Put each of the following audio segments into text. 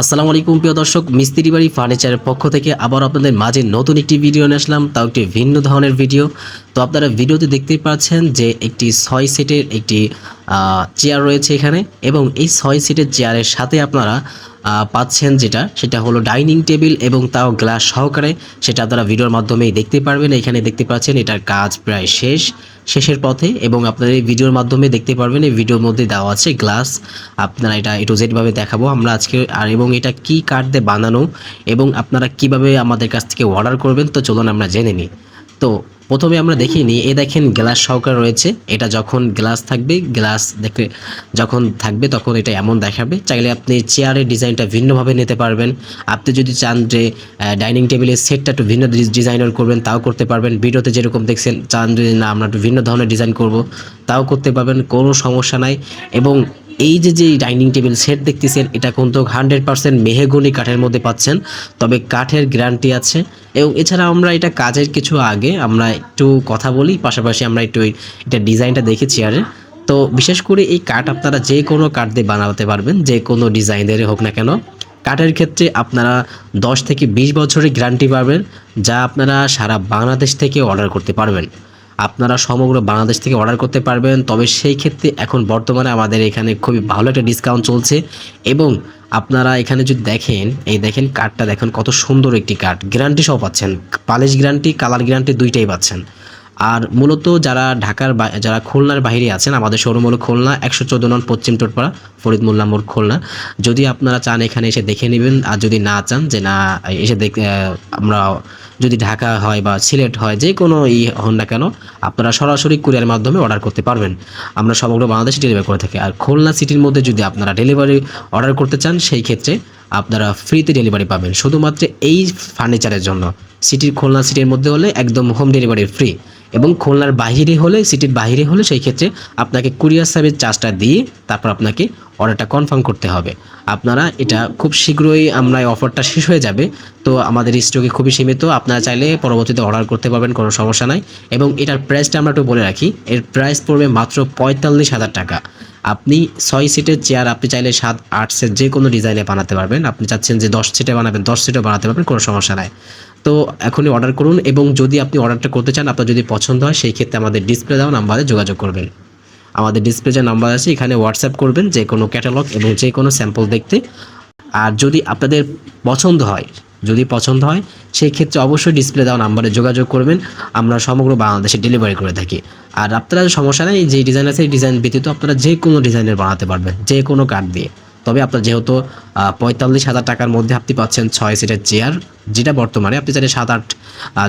আসসালামু আলাইকুম, প্রিয় দর্শক, মিস্ত্রি বাড়ি ফার্নিচারের পক্ষ থেকে আবার আপনাদের মাঝে নতুন একটি ভিডিও নিয়ে আসলাম, তাও একটি ভিন্ন ধরনের ভিডিও। তো আপনারা ভিডিওতে দেখতেই পাচ্ছেন যে একটি ছয় সিটের একটি চেয়ার রয়েছে এখানে এবং এই ছয় সিটের চেয়ারের সাথে আপনারা পাচ্ছেন যেটা, সেটা হলো ডাইনিং টেবিল এবং তাও গ্লাস সহকারে, সেটা আপনারা ভিডিওর মাধ্যমেই দেখতে পারবেন। এখানে দেখতে পাচ্ছেন এটার কাজ প্রায় শেষ। শেষের পথে এবং আপনারা এই ভিডিওর মাধ্যমে দেখতে পারবেন, এই ভিডিওর মধ্যে দেওয়া আছে গ্লাস। আপনারা এটা এটু টু জেড ভাবে দেখাবো। আমরা আজকে আর এবং এটা কি কাঠ দিয়ে বানানো এবং আপনারা কীভাবে আমাদের কাছ থেকে অর্ডার করবেন, তো চলুন আমরা জেনে নিই। তো প্রথমে আমরা দেখিয়ে নিই এ দেখেন গ্লাস সহকার রয়েছে, এটা যখন গ্লাস থাকবে, গ্লাস দেখে যখন থাকবে তখন এটা এমন দেখাবে। চাইলে আপনি চেয়ারের ডিজাইনটা ভিন্নভাবে নিতে পারবেন। আপনি যদি চান যে ডাইনিং টেবিলের সেটটা একটু ভিন্ন ডিজাইনার করবেন, তাও করতে পারবেন। ভিডিওতে যেরকম দেখছেন, চান যদি না, আমরা একটু ভিন্ন ধরনের ডিজাইন করব, তাও করতে পারবেন, কোনো সমস্যা নাই। এবং এই যে যে ডাইনিং টেবিল সেট দেখতেছেন, এটা কিন্তু হান্ড্রেড পার্সেন্ট মেহেগুনি কাঠের মধ্যে পাচ্ছেন, তবে কাঠের গ্যারান্টি আছে। এবং এছাড়া আমরা এটা কাজের কিছু আগে আমরা একটু কথা বলি, পাশাপাশি আমরা একটু এটা ডিজাইনটা দেখি চেয়ারের তো বিশেষ করে এই কাঠ আপনারা যে কোনো কাঠ দিয়ে বানাতে পারবেন, যে কোনো ডিজাইনের হোক না কেন। কাঠের ক্ষেত্রে আপনারা দশ থেকে বিশ বছরের গ্যারান্টি পাবেন, যা আপনারা সারা বাংলাদেশ থেকে অর্ডার করতে পারবেন। আপনারা সমগ্র বাংলাদেশ থেকে অর্ডার করতে পারবেন। তবে সেই ক্ষেত্রে এখন বর্তমানে আমাদের এখানে খুবই ভালো একটা ডিসকাউন্ট চলছে। এবং আপনারা এখানে যদি দেখেন, এই দেখেন কার্ডটা দেখেন কত সুন্দর একটি কার্ড গ্যারান্টি সব পাচ্ছেন। পালিশ গ্যারান্টি কালার গ্যারান্টি দুইটাই পাচ্ছেন। আর মূলত যারা ঢাকার যারা খুলনার বাইরে আছেন, আমাদের শোরুম হলো খুলনা, একশো চোদ্দ নন পশ্চিম টোটপাড়া, ফরিদ মোল্লা মোড়, খুলনা। যদি আপনারা চান এখানে এসে দেখে নেবেন, আর যদি না চান যে না, এসে দেখ আমরা যদি ঢাকা হয় বা সিলেট হয়, যে কোনো ই হন না কেন, আপনারা সরাসরি কুরিয়ার মাধ্যমে অর্ডার করতে পারবেন। আমরা সমগ্র বাংলাদেশে ডেলিভারি করে থাকি। আর খুলনা সিটির মধ্যে যদি আপনারা ডেলিভারি অর্ডার করতে চান, সেই ক্ষেত্রে আপনারা ফ্রিতে ডেলিভারি পাবেন। শুধুমাত্র এই ফার্নিচারের জন্য। সিটির খুলনা সিটির মধ্যে হলে একদম হোম ডেলিভারি ফ্রি এবং খুলনার বাহিরে হলে সিটির বাহিরে হলে সেই ক্ষেত্রে আপনাকে কুরিয়ার সার্ভিস চার্জটা দিয়ে তারপর আপনাকে অর্ডারটা কনফার্ম করতে হবে। আপনারা এটা খুব শীঘ্রই আমরা অফারটা শেষ হয়ে যাবে। তো আমাদের স্টকে খুবই সীমিত, আপনারা চাইলে পরবর্তীতে অর্ডার করতে পারবেন, কোনো সমস্যা নাই। এবং এটার প্রাইসটা আমরা একটু বলে রাখি, এর প্রাইস পড়বে মাত্র পঁয়তাল্লিশ হাজার টাকা। আপনি ছয় সিটের চেয়ার আপনি চাইলে সাত, আট সেট যে কোনো ডিজাইনে বানাতে পারবেন। আপনি চাচ্ছেন যে দশ সিটে বানাবেন, দশ সিটে বানাতে পারবেন, কোনো সমস্যা নাই। তো এখনই অর্ডার করুন এবং যদি আপনি অর্ডারটা করতে চান, আপনার যদি পছন্দ হয়, সেই ক্ষেত্রে আমাদের ডিসপ্লে দেওয়া নাম্বারে যোগাযোগ করবেন। আমাদের ডিসপ্লে যে নাম্বার আছে, এখানে হোয়াটসঅ্যাপ করবেন যে কোনো ক্যাটালগ এবং যে কোনো স্যাম্পল দেখতে। আর যদি আপনাদের পছন্দ হয় যদি পছন্দ হয় সেই ক্ষেত্রে অবশ্যই ডিসপ্লে দেওয়া নাম্বারে যোগাযোগ করবেন। আমরা সমগ্র বাংলাদেশে ডেলিভারি করে থাকি। আর আপনারা সমস্যা নেই যে ডিজাইন আছে, এই ডিজাইন ব্যতীত আপনারা যে কোনো ডিজাইনের বানাতে পারবেন, যে কোনো কাঠ দিয়ে। তবে আপনার যেহেতু পঁয়তাল্লিশ হাজার টাকার মধ্যে আপনি পাচ্ছেন ছয় সিটের চেয়ার যেটা বর্তমানে আপনি চাইলে সাত আট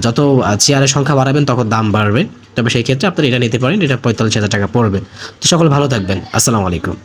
যত চেয়ারের সংখ্যা বাড়াবেন, তখন দাম বাড়বে। তবে সেই ক্ষেত্রে আপনারা এটা নিতে পারেন, এটা পঁয়তাল্লিশ হাজার টাকা পড়বে। তো সকল ভালো থাকবেন। আসসালামু আলাইকুম।